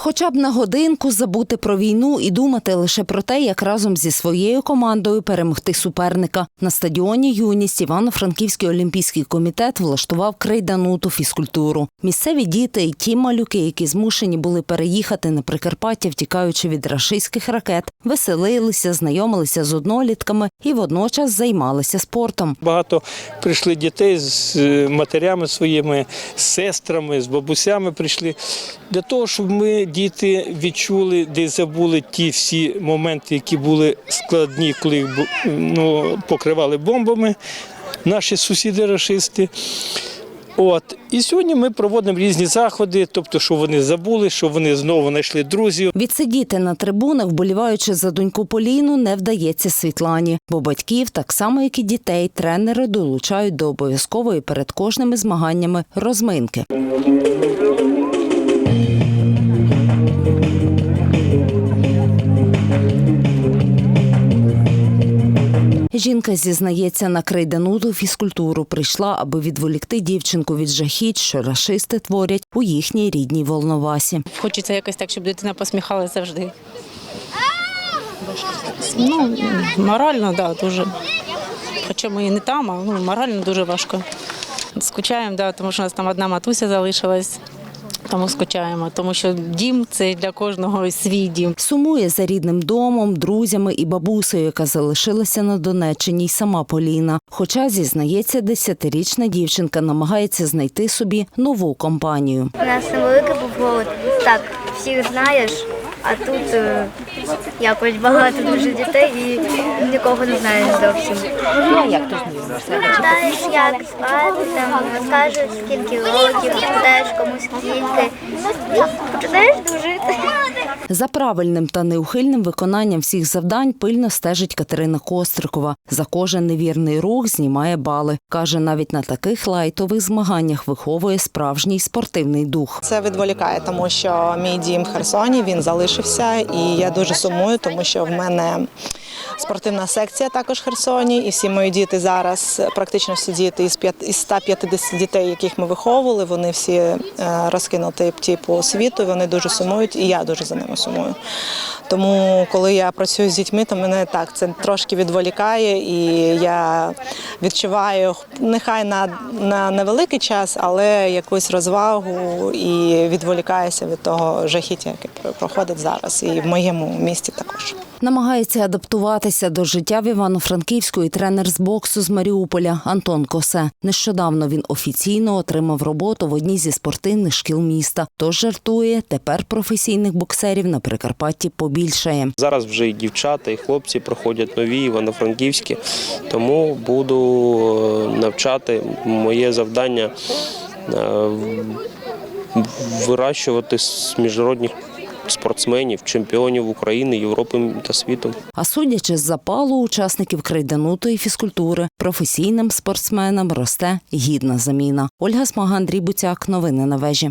Хоча б на годинку забути про війну і думати лише про те, як разом зі своєю командою перемогти суперника. На стадіоні юність Івано-Франківський олімпійський комітет влаштував крейдануту фізкультуру. Місцеві діти і ті малюки, які змушені були переїхати на Прикарпаття, втікаючи від рашистських ракет, веселилися, знайомилися з однолітками і водночас займалися спортом. Багато прийшли дітей з е, матерями своїми, з сестрами, з бабусями прийшли для того, щоб ми діти відчули, де забули ті всі моменти, які були складні, коли їх ну, покривали бомбами наші сусіди рашисти. От і сьогодні ми проводимо різні заходи, тобто, що вони забули, що вони знову знайшли друзів. Відсидіти на трибунах, вболіваючи за доньку Поліну, не вдається Світлані, бо батьків, так само як і дітей, тренери долучають до обов'язкової перед кожними змаганнями розминки. Жінка зізнається на крейдануту фізкультуру. Прийшла, аби відволікти дівчинку від жахіть, що рашисти творять у їхній рідній Волновасі. Хочеться якось так, щоб дитина посміхалася завжди. Ну, морально, так, да, дуже. Хоча ми і не там, а ну, морально дуже важко. Скучаємо, да, тому що у нас там одна матуся залишилась, тому скучаємо. Тому що дім це для кожного свій дім. Сумує за рідним домом, друзями і бабусею, яка залишилася на Донеччині, й сама Поліна. Хоча зізнається, десятирічна дівчинка намагається знайти собі нову компанію. У нас невеликий був голод. Так, всіх знаєш, а тут е, якось багато дуже дітей і нікого не знаєш зовсім. Ну, як ти знаєш? як звати, там розкажуть, скільки років, питаєш комусь скільки. Починаєш дружити. За правильним та неухильним виконанням всіх завдань пильно стежить Катерина Кострикова. За кожен невірний рух знімає бали. Каже, навіть на таких лайтових змаганнях виховує справжній спортивний дух. Це відволікає, тому що мій дім в Херсоні він залишився, і я дуже сумую, тому що в мене спортивна секція також в Херсоні, і всі мої діти зараз, практично всі діти із п'ят- із 150 дітей, яких ми виховували, вони всі е, розкинуті ті по світу. Вони дуже сумують, і я дуже за ними сумую. Тому, коли я працюю з дітьми, то мене так це трошки відволікає, і я відчуваю нехай на, на невеликий час, але якусь розвагу і відволікаюся від того жахіття, яке проходить зараз, і в моєму місті також. Намагається адаптуватися до життя в Івано-Франківську і тренер з боксу з Маріуполя Антон Косе. Нещодавно він офіційно отримав роботу в одній зі спортивних шкіл міста. Тож жартує, тепер професійних боксерів на Прикарпатті побільшає. Зараз вже і дівчата, і хлопці проходять нові івано-франківські, тому буду навчати. Моє завдання е, вирощувати міжнародних спортсменів, чемпіонів України, Європи та світу. А судячи з запалу учасників крейданутої фізкультури, професійним спортсменам росте гідна заміна. Ольга Смага, Андрій Буцяк. Новини на вежі.